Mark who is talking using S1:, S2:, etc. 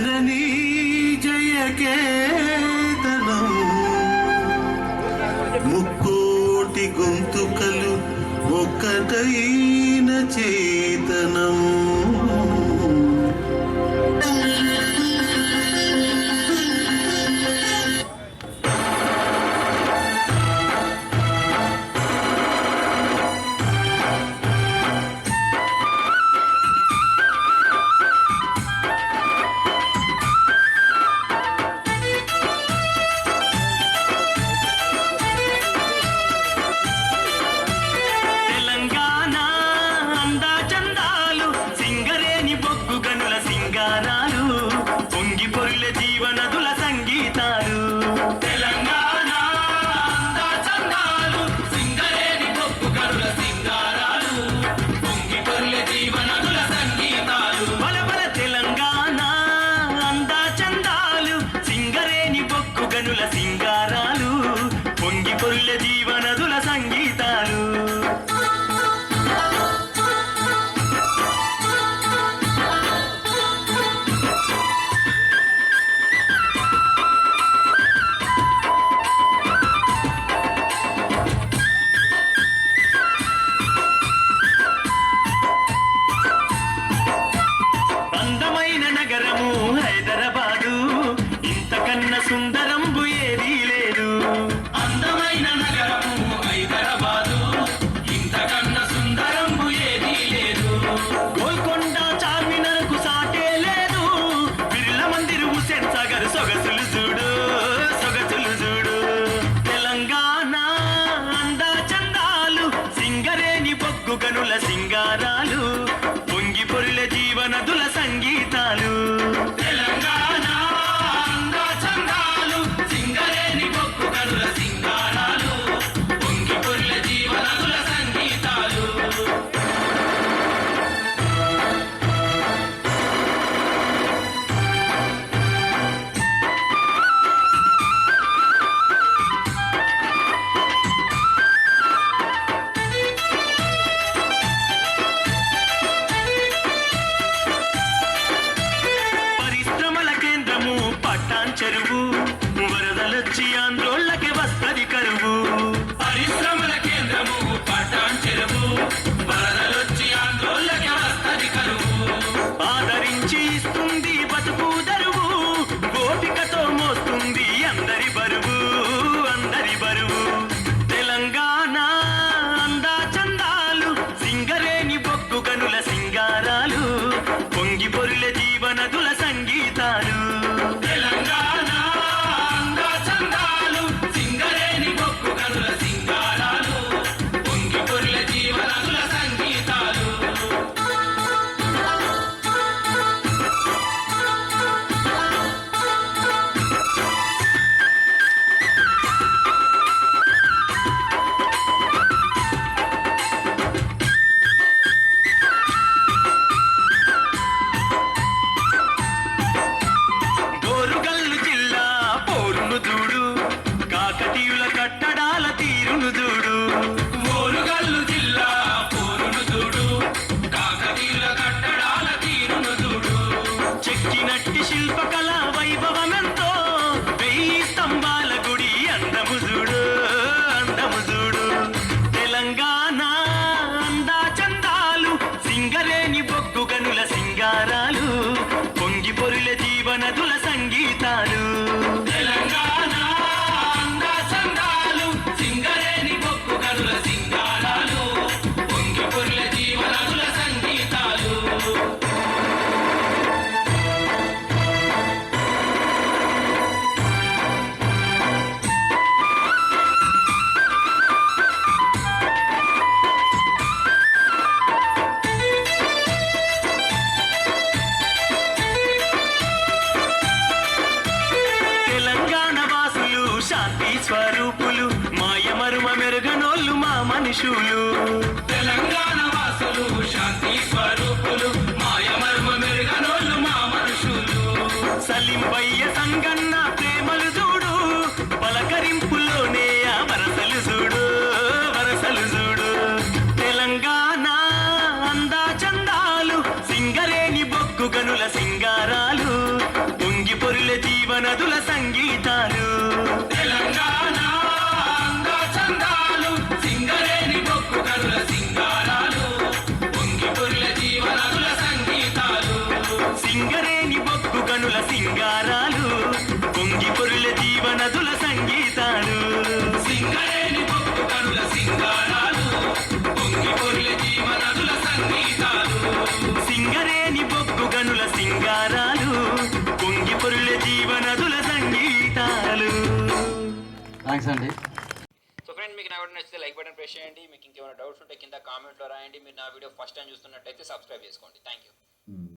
S1: జననీ జయకేతనం ముక్కోటి గొంతుకలు ఒక్కటైన చేతనం
S2: gritando. జీవనదుల మనదుల సంగీతాలు. మనుషులు తెలంగాణ వాసులు మాయ మర్మ మెరుగనోళ్ళు మా మనుషులు. సలింబయ్య సంగన్న ప్రేమలు చూడు పలకరింపులోనే ఆ వరసలు చూడు వరసలు చూడు. తెలంగాణ అందా చందాలు సింగరేణి బొగ్గు గనుల సింగారాలు పొంగి పొరుల జీవనదుల సంగీ
S3: థ్యాంక్స్ అండి.
S4: సో ఫ్రెండ్ మీకు నా వీడియో నచ్చితే లైక్ బటన్ ప్రెస్ చేయండి. మీకు ఇంకేమైనా డౌట్స్ ఉంటే కింద కామెంట్లో రాయండి. మీరు నా వీడియో ఫస్ట్ టైం చూస్తున్నట్టయితే సబ్స్క్రైబ్ చేసుకోండి. Thank you